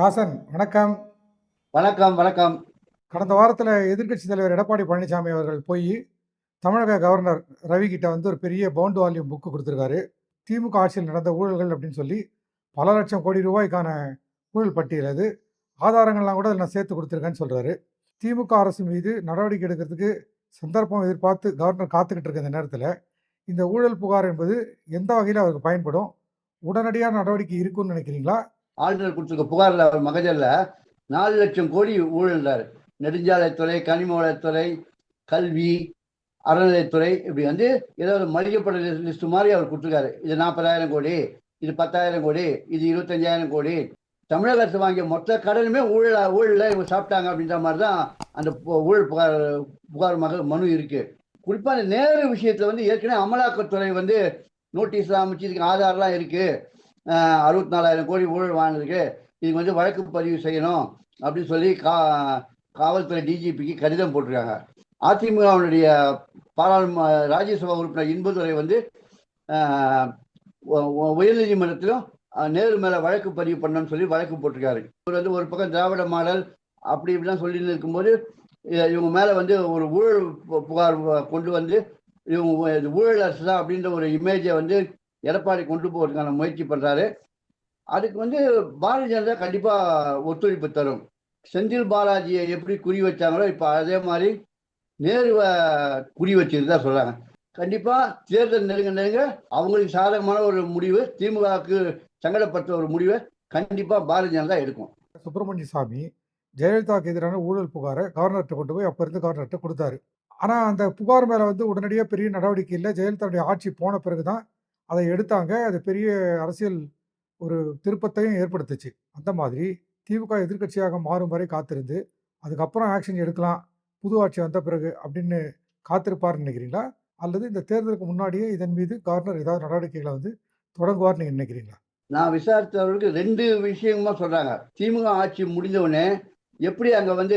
சாசன் வணக்கம். வணக்கம் வணக்கம். கடந்த வாரத்தில் எதிர்க்கட்சி தலைவர் எடப்பாடி பழனிசாமி அவர்கள் போய் தமிழக கவர்னர் ரவி கிட்ட வந்து ஒரு பெரிய பவுண்ட் வால்யூம் புக்கு கொடுத்துருக்காரு. திமுக ஆட்சியில் நடந்த ஊழல்கள் அப்படின்னு சொல்லி பல லட்சம் கோடி ரூபாய்க்கான ஊழல் பட்டியல் அது. ஆதாரங்கள்லாம் கூட நான் சேர்த்து கொடுத்துருக்கேன்னு சொல்கிறாரு திமுக அரசு மீது நடவடிக்கை எடுக்கிறதுக்கு சந்தர்ப்பம் எதிர்பார்த்து கவர்னர் காத்துக்கிட்டு இருக்க இந்த நேரத்தில் இந்த ஊழல் புகார் என்பது எந்த வகையில் அவருக்கு பயன்படும்? உடனடியாக நடவடிக்கை இருக்கும்னு நினைக்கிறீங்களா? ஆளுநர் கொடுத்துருக்க புகாரில் அவர் மகஜரில் நாலு லட்சம் கோடி ஊழல்றாரு. நெடுஞ்சாலைத்துறை கனிம வளத்துறை கல்வி அறநிலையத்துறை இப்படி வந்து ஏதோ ஒரு மளிகைப்பட லிஸ்ட் மாதிரி அவர் கொடுத்துருக்காரு. இது நாற்பதாயிரம் கோடி இது பத்தாயிரம் கோடி இது இருபத்தஞ்சாயிரம் கோடி. தமிழக அரசு வாங்கிய மொத்த கடனுமே ஊழல் ஊழலில் இவங்க சாப்பிட்டாங்க அப்படின்ற மாதிரி தான் அந்த பு- ஊழல் புகார் புகார் மக மனு இருக்கு. குறிப்பாக அந்த நேரு விஷயத்தில் வந்து ஏற்கனவே அமலாக்கத்துறை வந்து நோட்டீஸ்லாம் அமைச்சு இதுக்கு ஆதார்லாம் இருக்கு. அறுபத்தி நாலாயிரம் கோடி ஊழல் வாங்கினதுக்கு இதுக்கு வந்து வழக்கு பதிவு செய்யணும் அப்படின்னு சொல்லி கா காவல்துறை டிஜிபிக்கு கடிதம் போட்டிருக்காங்க. அதிமுகவினுடைய பாராளும ராஜ்யசபா உறுப்பினர் இன்பதுரை வந்து உயர்நீதிமன்றத்திலும் நேரு மேலே வழக்கு பதிவு பண்ணணும்னு சொல்லி வழக்கு போட்டிருக்காரு. இவர் வந்து ஒரு பக்கம் திராவிட மாடல் அப்படி இப்படிலாம் சொல்லி இருக்கும்போது இவங்க மேலே வந்து ஒரு ஊழல் புகார் கொண்டு வந்து இவங்க இது ஊழல் அரசு தான் அப்படின்ற ஒரு இமேஜை வந்து எடப்பாடி கொண்டு போறதுக்கான முயற்சி பண்ணுறாரு அதுக்கு வந்து பாரதிய ஜனதா கண்டிப்பாக ஒத்துழைப்பு தரும். செந்தில் பாலாஜியை எப்படி குறி வச்சாங்களோ இப்போ அதே மாதிரி நேருவை குறி வச்சிருந்தா சொல்கிறாங்க கண்டிப்பாக தேர்தல் நெருங்க நெருங்க அவங்களுக்கு சாதகமான ஒரு முடிவு திமுகவுக்கு சங்கடப்படுத்த ஒரு முடிவை கண்டிப்பாக பாரதிய ஜனதா எடுக்கும். சுப்பிரமணிய சாமி ஜெயலலிதாவுக்கு எதிரான ஊழல் புகாரை கவர்னர்கிட்ட கொண்டு போய் அப்போ இருந்து கவர்னர்கிட்ட கொடுத்தாரு. ஆனால் அந்த புகார் மேலே வந்து உடனடியாக பெரிய நடவடிக்கை இல்லை. ஜெயலலிதாவுடைய ஆட்சி போன பிறகு தான் அதை எடுத்தாங்க. அது பெரிய அரசியல் ஒரு திருப்பத்தையும் ஏற்படுத்துச்சு. அந்த மாதிரி திமுக எதிர்க்கட்சியாக மாறும் வரை காத்திருந்து அதுக்கப்புறம் ஆக்ஷன் எடுக்கலாம் புது ஆட்சி வந்த பிறகு அப்படின்னு காத்திருப்பார்னு நினைக்கிறீங்களா? அல்லது இந்த தேர்தலுக்கு முன்னாடியே இதன் மீது கவர்னர் ஏதாவது நடவடிக்கைகளை வந்து தொடங்குவார்னு நீங்க நினைக்கிறீங்களா? நான் விசாரித்தவர்களுக்கு ரெண்டு விஷயமா சொல்றாங்க. திமுக ஆட்சி முடிந்தவுடனே எப்படி அங்க வந்து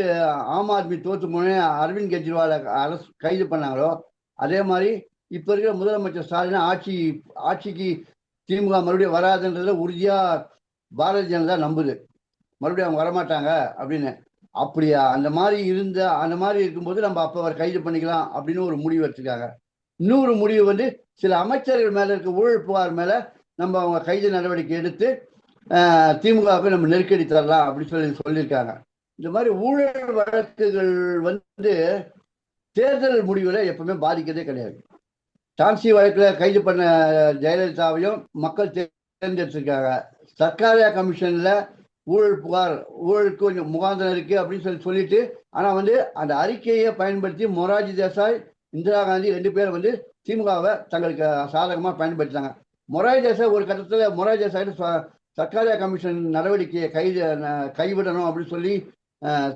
ஆம் ஆத்மி தோத்து போனே அரவிந்த் கெஜ்ரிவாலை அரசு கைது பண்ணாங்களோ அதே மாதிரி இப்ப இருக்கிற முதலமைச்சர் ஸ்டாலின் ஆட்சி ஆட்சிக்கு திமுக மறுபடியும் வராதுன்றதுல உறுதியா பாரதிய ஜனதா நம்புது. மறுபடியும் அவங்க வரமாட்டாங்க அப்படின்னு. அப்படியா? அந்த மாதிரி இருந்த அந்த மாதிரி இருக்கும்போது நம்ம அப்ப அவர் கைது பண்ணிக்கலாம் அப்படின்னு ஒரு முடிவு எடுத்துக்காங்க இன்னொரு முடிவு வந்து சில அமைச்சர்கள் மேல இருக்க ஊழல் புகார் மேல நம்ம அவங்க கைது நடவடிக்கை எடுத்து திமுகவுக்கு நம்ம நெருக்கடி தரலாம் அப்படின்னு சொல்லி சொல்லியிருக்காங்க. இந்த மாதிரி ஊழல் வழக்குகள் வந்து தேர்தல் முடிவுல எப்பவுமே பாதிக்கிறதே கிடையாது. டான்சி வழக்கில் கைது பண்ண ஜெயலலிதாவையும் மக்கள் தேர்ந்தெடுத்திருக்காங்க. சர்க்காரியா கமிஷனில் ஊழல் புகார் ஊழலுக்கு கொஞ்சம் முகாந்திரம் இருக்குது அப்படின்னு சொல்லி சொல்லிட்டு ஆனால் வந்து அந்த அறிக்கையை பயன்படுத்தி மொராஜி தேசாய் இந்திரா காந்தி ரெண்டு பேரும் வந்து திமுகவை தங்களுக்கு சாதகமாக பயன்படுத்தினாங்க. மொராஜி தேசாய் ஒரு கட்டத்தில் மொராஜி தேசாய் சர்க்காரியா கமிஷன் நடவடிக்கையை கைது கைவிடணும் அப்படின்னு சொல்லி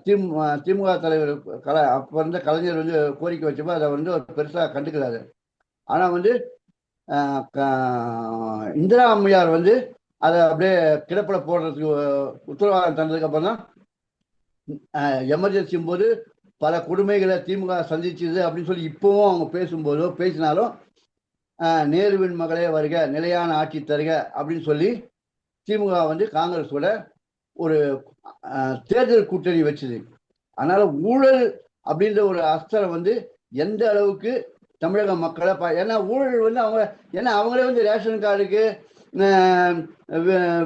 திமு திமுக தலைவர் கல அப்போ இருந்த கலைஞர் வந்து கோரிக்கை வச்சப்போ அதை வந்து ஒரு பெருசா கண்டுக்கிறாரு ஆனால் வந்து இந்திரா அம்மையார் வந்து அதை அப்படியே கிடப்பில் போடுறதுக்கு உத்தரவாதம் தந்ததுக்கு அப்புறம் தான் எமர்ஜென்சியும் போது பல கொடுமைகளை திமுக சந்திச்சது அப்படின்னு சொல்லி இப்போவும் அவங்க பேசும்போதோ பேசினாலும் நேருவின் மகளே வருக நிலையான ஆட்சி தருக அப்படின்னு சொல்லி திமுக வந்து காங்கிரஸோட ஒரு தேர்தல் கூட்டணி வச்சுது. அதனால ஊழல் அப்படின்ற ஒரு அஸ்திரம் வந்து எந்த அளவுக்கு தமிழக மக்களை ப ஏன்னா ஊழல் வந்து அவங்க ஏன்னா அவங்களே வந்து ரேஷன் கார்டுக்கு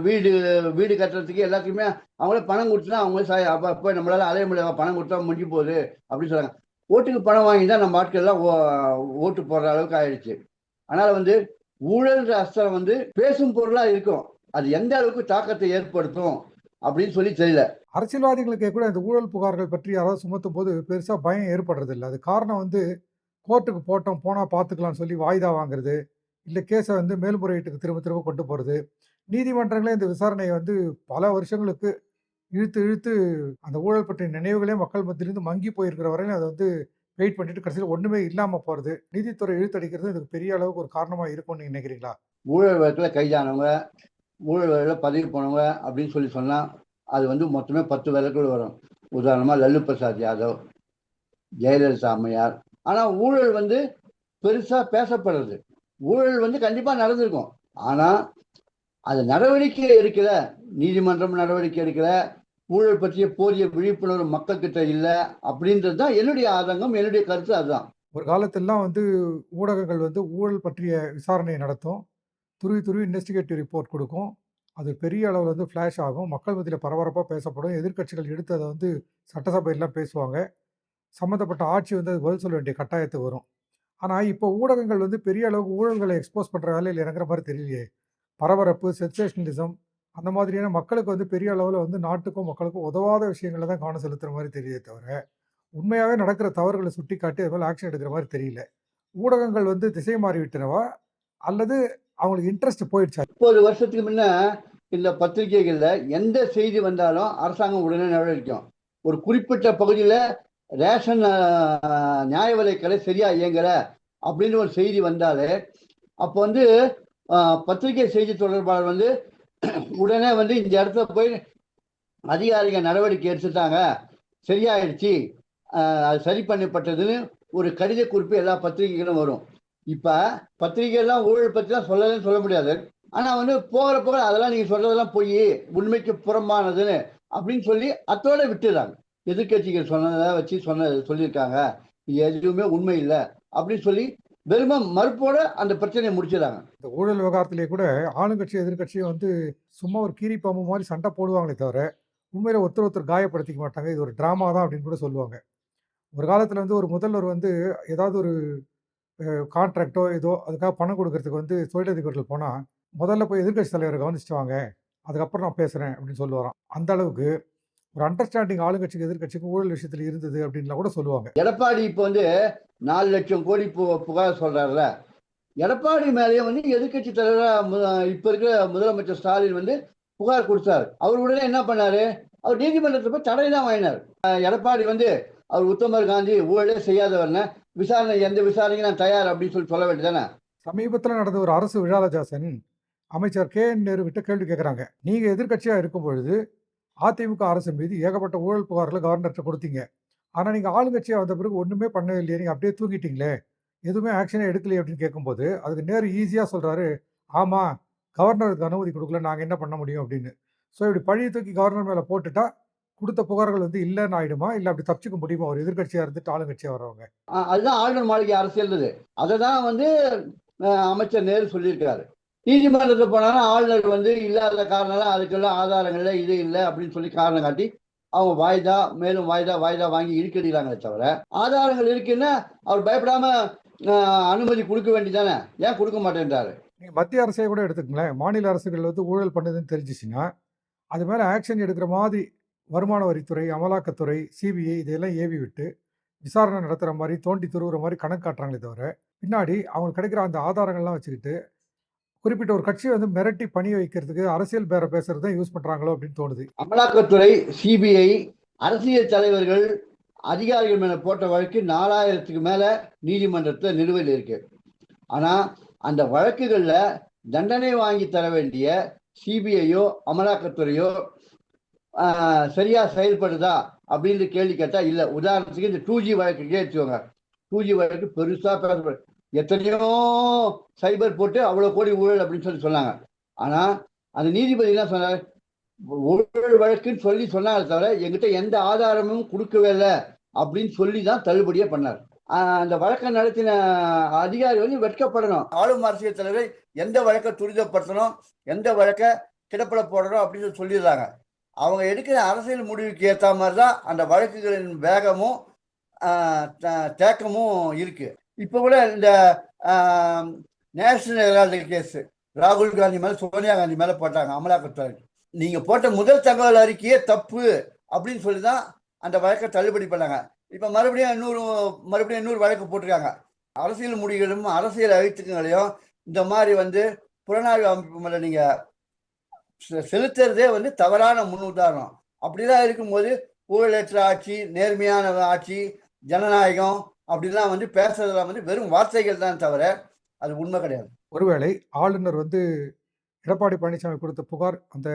வீடு வீடு கட்டுறதுக்கு எல்லாத்துக்குமே அவங்களே பணம் கொடுத்துனா அவங்களே சாய் அப்போ அப்போ நம்மளால அலைய முடியாது பணம் கொடுத்தா முடிஞ்சு போகுது அப்படின்னு சொல்கிறாங்க ஓட்டுக்கு பணம் வாங்கி தான் நம்ம ஆட்கள் எல்லாம் ஓ- ஓட்டு போடுற அளவுக்கு ஆயிடுச்சு. அதனால் வந்து ஊழல்ன்ற அஸ்திரம் வந்து பேசும் பொருளாக இருக்கும். அது எந்த அளவுக்கு தாக்கத்தை ஏற்படுத்தும் அப்படின்னு சொல்லி தெரியல. அரசியல்வாதிகளுக்கு கூட இந்த ஊழல் புகார்கள் பற்றி யாராவது சுமத்தும் போது பெருசாக பயம் ஏற்படுறது இல்லை அது காரணம் வந்து கோர்ட்டுக்கு போட்டோம் போனால் பார்த்துக்கலாம்னு சொல்லி வாய்தா வாங்குறது இல்லை கேஸை வந்து மேல்முறையீட்டுக்கு திரும்ப திரும்ப கொண்டு போகிறது நீதிமன்றங்களே இந்த விசாரணையை வந்து பல வருஷங்களுக்கு இழுத்து இழுத்து அந்த ஊழல் பற்றிய நினைவுகளே மக்கள் மத்தியிலிருந்து மங்கி போயிருக்கிற வரையிலும் அதை வந்து வெயிட் பண்ணிட்டு கடைசியில் ஒன்றுமே இல்லாமல் போகிறது நீதித்துறை இழுத்தடிக்கிறது இதுக்கு பெரிய அளவுக்கு ஒரு காரணமாக இருக்கும்னு நினைக்கிறீங்களா? ஊழல் வழக்கில் கைதானவங்க ஊழல் வழக்கில் பதவி போனவங்க அப்படின்னு சொல்லி சொன்னால் அது வந்து மொத்தமே பத்து வழக்குகள் வரும். உதாரணமாக லல்லு பிரசாத் யாதவ் ஜெயலலிதா அம்மையார் ஆனா ஊழல் வந்து பெருசா பேசப்படுறது. ஊழல் வந்து கண்டிப்பா நடந்திருக்கும். ஆனா அது நடவடிக்கை எடுக்கல. நீதிமன்றம் நடவடிக்கை எடுக்கல. ஊழல் பற்றிய போதிய விழிப்புணர்வு மக்கள் கிட்ட இல்லை அப்படின்றது தான் என்னுடைய ஆதங்கம் என்னுடைய கருத்து அதுதான். ஒரு காலத்திலலாம் வந்து ஊடகங்கள் வந்து ஊழல் பற்றிய விசாரணை நடத்தும். துருவி துருவி இன்வெஸ்டிகேட்டிவ் ரிப்போர்ட் கொடுக்கும். அது பெரிய அளவில் வந்து ஃப்ளாஷ் ஆகும். மக்கள் மத்தியில் பரபரப்பாக பேசப்படும். எதிர்க்கட்சிகள் எடுத்து அதை வந்து சட்டசபையெல்லாம் பேசுவாங்க. சம்மந்தப்பட்ட ஆட்சி வந்து அது பதில் சொல்ல வேண்டிய கட்டாயத்துக்கு வரும். ஆனால் இப்போ ஊடகங்கள் வந்து பெரிய அளவுக்கு ஊழல்களை எக்ஸ்போஸ் பண்ணுற வேலையில் இறங்குற மாதிரி தெரியலையே. பரபரப்பு சென்சேஷனலிசம் அந்த மாதிரியான மக்களுக்கு வந்து பெரிய அளவில் வந்து நாட்டுக்கும் மக்களுக்கும் உதவாத விஷயங்களை தான் கவனம் செலுத்துகிற மாதிரி தெரியுதே தவிர உண்மையாகவே நடக்கிற தவறுகளை சுட்டி காட்டி அது மேலே ஆக்ஷன் எடுக்கிற மாதிரி தெரியல. ஊடகங்கள் வந்து திசை மாறிவிட்டனவா? அல்லது அவங்களுக்கு இன்ட்ரெஸ்ட் போயிடுச்சா? முப்பது வருஷத்துக்கு முன்ன இந்த பத்திரிகைகளில் எந்த செய்தி வந்தாலும் அரசாங்கம் உடனே நடவடிக்கும் ஒரு குறிப்பிட்ட பகுதியில் ரேஷன் நியாய விலைக் கடை சரியா இயங்கல அப்படின்னு ஒரு செய்தி வந்தாலே அப்போ வந்து பத்திரிகை செய்தி தொடர்பாளர் வந்து உடனே வந்து இந்த இடத்துல போய் அதிகாரிகள் நடவடிக்கை எடுத்துட்டாங்க. சரியாயிடுச்சு. அது சரி பண்ணப்பட்டதுன்னு ஒரு கடித குறிப்பு எல்லா பத்திரிகைகளும் வரும். இப்போ பத்திரிகைலாம் ஊழல் பற்றிலாம் தான் சொல்லலன்னு சொல்ல முடியாது. ஆனால் வந்து போகிற போக அதெல்லாம் நீங்கள் சொல்றதெல்லாம் போய் உண்மைக்கு புறம்பானதுன்னு அப்படின்னு சொல்லி அத்தோட விட்டுறாங்க. எதிர்க்கட்சிகள் சொன்னதை வச்சு சொன்ன சொல்லியிருக்காங்க. எதுவுமே உண்மை இல்லை. அப்படின்னு சொல்லி வெறும மறுப்போட அந்த பிரச்சனையை முடிச்சிடாங்க இந்த ஊழல் விவகாரத்திலே கூட ஆளுங்கட்சி எதிர்க்கட்சியும் வந்து சும்மா ஒரு கீரி பாம்பு மாதிரி சண்டை போடுவாங்களே தவிர உண்மையில ஒருத்தர் ஒருத்தர் காயப்படுத்திக்க மாட்டாங்க. இது ஒரு ட்ராமா தான் அப்படின்னு கூட சொல்லுவாங்க. ஒரு காலத்தில் வந்து ஒரு முதல்வர் வந்து ஏதாவது ஒரு கான்ட்ராக்டோ ஏதோ அதுக்காக பணம் கொடுக்கறதுக்கு வந்து தொழிலதிபர்கள் போனால் முதல்ல போய் எதிர்க்கட்சி தலைவரை கவனிச்சுட்டு வாங்க. அதுக்கப்புறம் நான் பேசுகிறேன் அப்படின்னு சொல்லுவாராம். அந்த அளவுக்கு ஒரு அண்டர்ஸ்டாண்டிங் ஆளுங்கட்சிக்கு எதிர்க்கட்சிக்கும் ஊழல் விஷயத்தில் இருந்தது அப்படின்லாம் கூட சொல்லுவாங்க. எடப்பாடி இப்போ வந்து நாலு லட்சம் கோடி பு- புகார் சொல்றாருல. எடப்பாடி மேலேயே வந்து எதிர்க்கட்சி தலைவரா மு- இப்ப இருக்கிற முதலமைச்சர் ஸ்டாலின் வந்து புகார் கொடுத்தாரு. அவர் உடனே என்ன பண்ணாரு? அவர் நீதிமன்றத்தை போய் தடை தான் வாங்கினார். எடப்பாடி வந்து அவர் உத்தமர் காந்தி ஊழலே செய்யாதவர்னு விசாரணை எந்த விசாரணைக்கு நான் தயார் அப்படின்னு சொல்லி சொல்ல வேண்டியதானே சமீபத்தில் நடந்த ஒரு அரசு விழாலஜாசன் அமைச்சர் கே என் நேரு கிட்ட கேள்வி கேட்குறாங்க நீங்கள் எதிர்க்கட்சியாக இருக்கும் பொழுது அதிமுக அரசு மீது ஏகப்பட்ட ஊழல் புகார்களை கவர்னர்கிட்ட கொடுத்தீங்க. ஆனால் நீங்கள் ஆளுங்கட்சியாக வந்த பிறகு ஒன்றுமே பண்ணவே இல்லையே. நீங்கள் அப்படியே தூங்கிட்டீங்களே. எதுவுமே ஆக்ஷனே எடுக்கலையே அப்படின்னு கேட்கும்போது அதுக்கு நேரு ஈஸியாக சொல்கிறாரு ஆமாம் கவர்னருக்கு அனுமதி கொடுக்கல நாங்கள் என்ன பண்ண முடியும்? அப்படின்னு. ஸோ இப்படி பழியை தூக்கி கவர்னர் மேலே போட்டுட்டா கொடுத்த புகார்கள் வந்து இல்லைன்னு ஆயிடுமா? இல்லை அப்படி தப்பிச்சுக்க முடியுமா? ஒரு எதிர்க்கட்சியாக இருந்துட்டு ஆளுங்கட்சியாக வர்றவங்க. அதுதான் ஆளுநர் மாளிகை அரசியல் அதை தான் வந்து அமைச்சர் நேரு சொல்லியிருக்காரு நீதிமன்றத்தில் போனாலும் ஆளுநர் வந்து இல்லாத காரணம் அதுக்கெல்லாம் ஆதாரங்கள்ல இது இல்லை அப்படின்னு சொல்லி காரணம் காட்டி அவங்க வாய்தா மேலும் வாய்தா வாய்தா வாங்கி இழுக்கடிக்கிறாங்களே தவிர ஆதாரங்கள் இருக்குன்னா அவர் பயப்படாம அனுமதி கொடுக்க வேண்டிதானே ஏன் கொடுக்க மாட்டேன்றாரு? நீங்கள் மத்திய அரசே கூட எடுத்துக்கங்களேன். மாநில அரசுகள் வந்து ஊழல் பண்ணுதுன்னு தெரிஞ்சிச்சுன்னா அது மேலே ஆக்ஷன் எடுக்கிற மாதிரி வருமான வரித்துறை அமலாக்கத்துறை சிபிஐ இதையெல்லாம் ஏவி விட்டு விசாரணை நடத்துகிற மாதிரி தோண்டி துருவுற மாதிரி கணக்கு காட்டுறாங்களே தவிர பின்னாடி அவங்களுக்கு கிடைக்கிற அந்த ஆதாரங்கள்லாம் வச்சுக்கிட்டு குறிப்பிட்ட ஒரு கட்சியை வந்து மிரட்டி பணி வைக்கிறதுக்கு அரசியல் பேர பேசுறது தான் யூஸ் பண்ணுறாங்களோ அப்படின்னு தோணுது. அமலாக்கத்துறை சிபிஐ அரசியல் தலைவர்கள் அதிகாரிகள் மேல போட்ட வழக்கு நாலாயிரத்துக்கு மேல நீதிமன்றத்தில் நிலுவையில் இருக்கு. ஆனா அந்த வழக்குகள்ல தண்டனை வாங்கி தர வேண்டிய சிபிஐயோ அமலாக்கத்துறையோ சரியா செயல்படுதா அப்படின்னு கேள்வி கேட்டா இல்ல. உதாரணத்துக்கு இந்த டூ ஜி வழக்கு கேட்டுவாங்க டூ ஜி வழக்கு பெருசா பேசப்படும் எத்தனையோ சைபர் போட்டு அவ்வளோ கோடி ஊழல் அப்படின்னு சொல்லி சொன்னாங்க. ஆனால் அந்த நீதிபதி என்ன சொன்னார்? ஊழல் வழக்குன்னு சொல்லி சொன்னாங்க தவிர எங்கிட்ட எந்த ஆதாரமும் கொடுக்கவே இல்லை அப்படின்னு சொல்லி தான் தள்ளுபடியே பண்ணார். அந்த வழக்கை நடத்தின அதிகாரி வந்து வெட்கப்படணும். ஆளும் அரசியல் தலைவர் எந்த வழக்கை துரிதப்படுத்தணும் எந்த வழக்கை கிடப்பிட போடணும் அப்படின்னு சொல்லி சொல்லிடுறாங்க அவங்க எடுக்கிற அரசியல் முடிவுக்கு ஏற்ற மாதிரி தான் அந்த வழக்குகளின் வேகமும் த- தேக்கமும் இருக்குது இப்போ கூட இந்த நேஷனல் ஹெரால்டு கேஸ். ராகுல் காந்தி மேல சோனியா காந்தி மேல போட்டாங்க அமலாக்கத்துறை. நீங்க போட்ட முதல் தகவல் அறிக்கையே தப்பு அப்படின்னு சொல்லி தான் அந்த வழக்கை தள்ளுபடி பண்ணாங்க. இப்ப மறுபடியும் இன்னொரு மறுபடியும் இன்னொரு வழக்கு போட்டிருக்காங்க. அரசியல் முடிவுகளும் அரசியல் அழுத்தங்களையும் இந்த மாதிரி வந்து புலனாய்வு அமைப்பு மேல நீங்க செ- செலுத்துறதே வந்து தவறான முன் உதாரணம். அப்படிதான் இருக்கும்போது ஊழலற்ற ஆட்சி நேர்மையான ஆட்சி ஜனநாயகம் அப்படிலாம் வந்து பேசுறதுலாம் வந்து வெறும் வார்த்தைகள் தான் தவிர அது உண்மை கிடையாது. ஒருவேளை ஆளுநர் வந்து எடப்பாடி பழனிசாமி கொடுத்த புகார் அந்த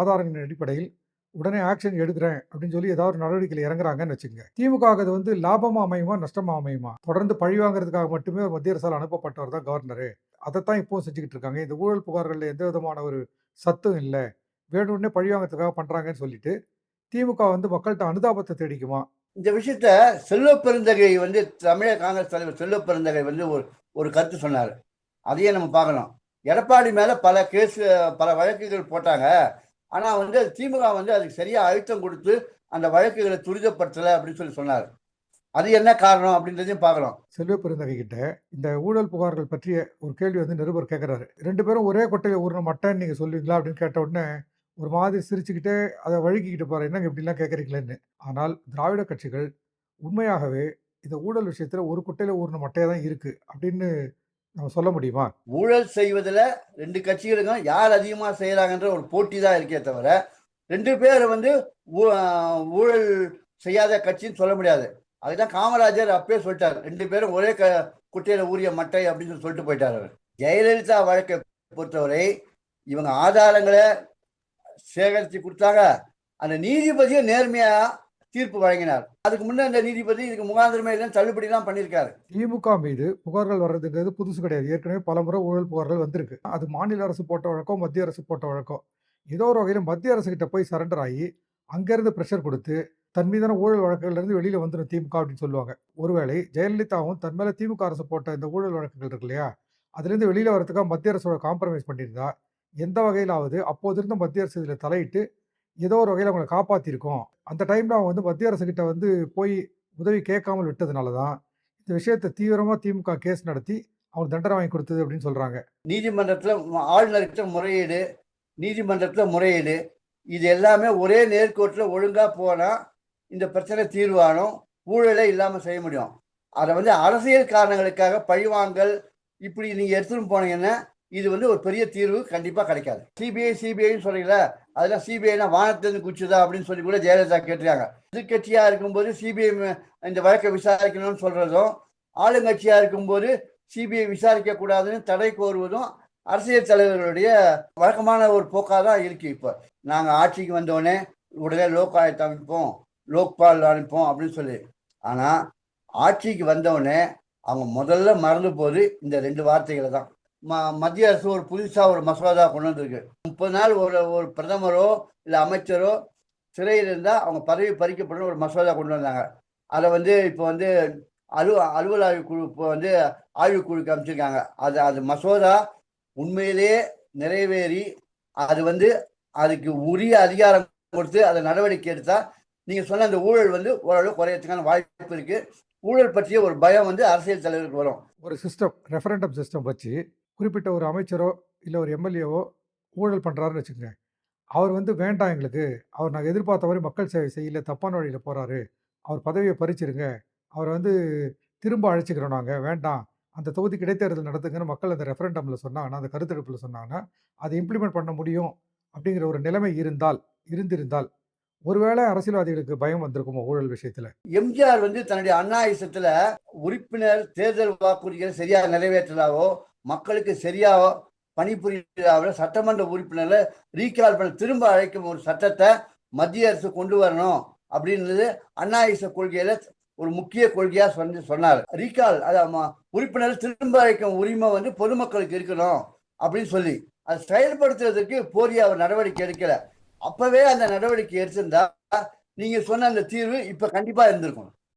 ஆதாரங்களின் அடிப்படையில் உடனே ஆக்ஷன் எடுக்கிறேன் அப்படின்னு சொல்லி ஏதாவது ஒரு நடவடிக்கையில் இறங்குறாங்கன்னு வச்சுங்க திமுக அது வந்து லாபமா அமையுமா நஷ்டமா அமையுமா? தொடர்ந்து பழி வாங்குறதுக்காக மட்டுமே மத்திய அரசால் அனுப்பப்பட்டவர் தான் கவர்னரு. அதைத்தான் இப்போ செஞ்சுக்கிட்டு இருக்காங்க. இந்த ஊழல் புகார்களில் எந்த விதமான ஒரு சத்தும் இல்லை. வேணும்னே பழிவாங்கறதுக்காக பண்றாங்கன்னு சொல்லிட்டு, திமுக வந்து மக்கள்கிட்ட அனுதாபத்தை தேடிக்குமா? இந்த விஷயத்த செல்வ பெருந்தகை வந்து தமிழக காங்கிரஸ் தலைவர் செல்வ பெருந்தகை வந்து ஒரு ஒரு கருத்து சொன்னார் அதையே நம்ம பார்க்கணும். எடப்பாடி மேலே பல கேஸ் பல வழக்குகள் போட்டாங்க. ஆனால் வந்து திமுக வந்து அதுக்கு சரியாக அழுத்தம் கொடுத்து அந்த வழக்குகளை துரிதப்படுத்தலை அப்படின்னு சொல்லி சொன்னார் அது என்ன காரணம் அப்படின்றதையும் பார்க்கலாம் செல்வ பெருந்தகை கிட்ட இந்த ஊழல் புகார்கள் பற்றிய ஒரு கேள்வி வந்து நிருபர் கேட்குறாரு ரெண்டு பேரும் ஒரே கொட்டையை ஊறுன மட்டைன்னு நீங்கள் சொல்லுவீங்களா? அப்படின்னு கேட்ட உடனே, ஒரு மாதிரி சிரிச்சுக்கிட்டே அதை வழுக்கிக்கிட்டு போறாரு. என்னங்க இப்படிலாம் கேட்குறீங்களேன்னு ஆனால் திராவிட கட்சிகள் உண்மையாகவே இந்த ஊழல் விஷயத்துல ஒரு குட்டையில ஊர்ன மட்டையா தான் இருக்கு. அப்படின்னு நம்ம சொல்ல முடியுமா? ஊழல் செய்வதில் ரெண்டு கட்சிகளுக்கும் யார் அதிகமா செய்கிறாங்கன்ற ஒரு போட்டி தான் இருக்கே தவிர, ரெண்டு பேர் வந்து ஊ ஊழல் செய்யாத கட்சின்னு சொல்ல முடியாது. அதுதான் காமராஜர் அப்பயே சொல்லிட்டார் ரெண்டு பேரும் ஒரே க குட்டையில ஊறிய மட்டை அப்படின்னு சொல்லி சொல்லிட்டு போயிட்டார் ஜெயலலிதா வழக்கை பொறுத்தவரை, இவங்க ஆதாரங்களை சேகரித்து கொடுத்தாங்க அந்த நீதிபதியும் நேர்மையா தீர்ப்பு வழங்கினார். அதுக்கு முன்னே அந்த நீதிபதி இதுக்கு முகாந்திரமே இல்லன்னு தள்ளுபடிலாம் பண்ணியிருக்காரு. திமுக மீது புகார்கள் வர்றதுங்கிறது புதுசு கிடையாது. ஏற்கனவே பலமுறை ஊழல் புகார்கள் வந்திருக்கு. அது மாநில அரசு போட்ட வழக்கம், மத்திய அரசு போட்ட வழக்கம். ஏதோ ஒரு வகையில் மத்திய அரசு கிட்ட போய் சரண்டர் ஆகி அங்கேருந்து ப்ரெஷர் கொடுத்து தன் மீதான ஊழல் வழக்குகள்ல இருந்து வெளியில வந்துரும் திமுக அப்படின்னு சொல்லுவாங்க. ஒருவேளை ஜெயலலிதாவும் தன் மேலே திமுக அரசு போட்ட இந்த ஊழல் வழக்குகள் இருக்கு இல்லையா? அதுலேருந்து வெளியில் வரதுக்காக மத்திய அரசோட காம்ப்ரமைஸ் பண்ணியிருந்தா, எந்த வகையிலாவது அப்போது இருந்த மத்திய அரசு இதில் தலையிட்டு, ஏதோ ஒரு வகையில் அவங்களை காப்பாற்றிருக்கோம் அந்த டைமில் அவங்க வந்து மத்திய அரசு கிட்ட வந்து போய் உதவி கேட்காமல் விட்டதுனால தான், இந்த விஷயத்த தீவிரமாக திமுக கேஸ் நடத்தி, அவங்க தண்டனை வாங்கி கொடுத்தது அப்படின்னு சொல்கிறாங்க நீதிமன்றத்தில் ஆளுநர்கிட்ட முறையீடு, நீதிமன்றத்தில் முறையீடு. இது எல்லாமே ஒரே நேர்கோட்டில் ஒழுங்காக போனால் இந்த பிரச்சனை தீர்வானும் ஊழலே இல்லாமல் செய்ய முடியும். அதை வந்து அரசியல் காரணங்களுக்காக பழிவாங்கல், இப்படி நீங்கள் எடுத்துன்னு போனீங்கன்னா, இது வந்து ஒரு பெரிய தீர்வு கண்டிப்பா கிடைக்காது. சிபிஐ, சிபிஐன்னு சொல்றீங்கல்ல, அதெல்லாம் சிபிஐனா வானத்திலிருந்து குச்சுதா அப்படின்னு சொல்லி கூட ஜெயலலிதா கேட்டுருக்காங்க எதிர்க்கட்சியா இருக்கும்போது சிபிஐ இந்த வழக்கை விசாரிக்கணும்னு சொல்றதும், ஆளுங்கட்சியா இருக்கும்போது சிபிஐ விசாரிக்க கூடாதுன்னு தடை கோருவதும், அரசியல் தலைவர்களுடைய வழக்கமான ஒரு போக்காக தான் இருக்கு இப்ப. நாங்க ஆட்சிக்கு வந்தோடனே உடனே லோக் ஆயத்தை அமைப்போம், லோக்பால் அமைப்போம் அப்படின்னு சொல்லி. ஆனா, ஆட்சிக்கு வந்தவுடனே, அவங்க முதல்ல மறந்து போது இந்த ரெண்டு வார்த்தைகளை தான். ம மத்திய அரசு ஒரு புதுசாக ஒரு மசோதா கொண்டு வந்திருக்கு. 30 நாள் ஒரு ஒரு பிரதமரோ, இல்லை அமைச்சரோ சிறையில் இருந்தால் அவங்க பதவி பறிக்கப்படும் ஒரு மசோதா கொண்டு வந்தாங்க. அதை வந்து இப்போ வந்து அலு அலுவல் ஆய்வுக்குழு இப்போ வந்து ஆய்வுக்குழுக்கு அமைச்சிருக்காங்க அது அது மசோதா உண்மையிலேயே நிறைவேறி, அது வந்து அதுக்கு உரிய அதிகாரம் கொடுத்து அதை நடவடிக்கை எடுத்தால் நீங்கள் சொன்ன அந்த ஊழல் வந்து ஓரளவு குறையறதுக்கான வாய்ப்பு இருக்குது ஊழல் பற்றிய ஒரு பயம் வந்து அரசியல் தலைவருக்கு வரும். ஒரு சிஸ்டம், ரெஃபரண்டம் சிஸ்டம் வச்சு, குறிப்பிட்ட ஒரு அமைச்சரோ, இல்லை ஒரு எம்எல்ஏவோ ஊழல் பண்ணுறாருன்னு வச்சுக்கோங்க அவர் வந்து வேண்டாம் எங்களுக்கு. அவர் நாங்கள் எதிர்பார்த்த மாதிரி மக்கள் சேவை செய்யல, தப்பான வழியில் போகிறாரு அவர் பதவியை பறிச்சிருங்க. அவரை வந்து திரும்ப அழைச்சிக்கிறோம் நாங்கள் வேண்டாம். அந்த தொகுதி இடைத்தேர்தல் நடத்துங்கன்னு மக்கள் அந்த ரெஃபரண்டமில் சொன்னாங்கன்னா, அந்த கருத்தெடுப்பில் சொன்னாங்கன்னா, அதை இம்ப்ளிமெண்ட் பண்ண முடியும். அப்படிங்கிற ஒரு நிலைமை இருந்தால் இருந்திருந்தால், ஒருவேளை அரசியல்வாதிகளுக்கு பயம் வந்திருக்குமோ ஊழல் விஷயத்துல? எம்ஜிஆர் வந்து தன்னுடைய அண்ணாயிசத்துல உறுப்பினர் தேர்தல் வாக்குறுதிகளை சரியாக நிறைவேற்றலாவோ, மக்களுக்கு சரியா பணிபுரியாத சட்டமன்ற உறுப்பினர்ல ரீகால் பண்ண திரும்ப அழைக்கும் ஒரு சட்டத்தை மத்திய அரசு கொண்டு வரணும் அப்படின்றது அண்ணாயிச கொள்கையில ஒரு முக்கிய கொள்கையா சொல்லி சொன்னார் ரீகால் அதாவது உறுப்பினர் திரும்ப அழைக்கும் உரிமை வந்து பொதுமக்களுக்கு இருக்கணும் அப்படின்னு சொல்லி. அதை செயல்படுத்துறதுக்கு போதிய அவர் நடவடிக்கை எடுக்கல. அப்பவே அந்த நடவடிக்கை எடுத்திருந்தா, நீங்க சொன்ன அந்த தீர்வு இப்ப கண்டிப்பா இருந்திருக்கும்.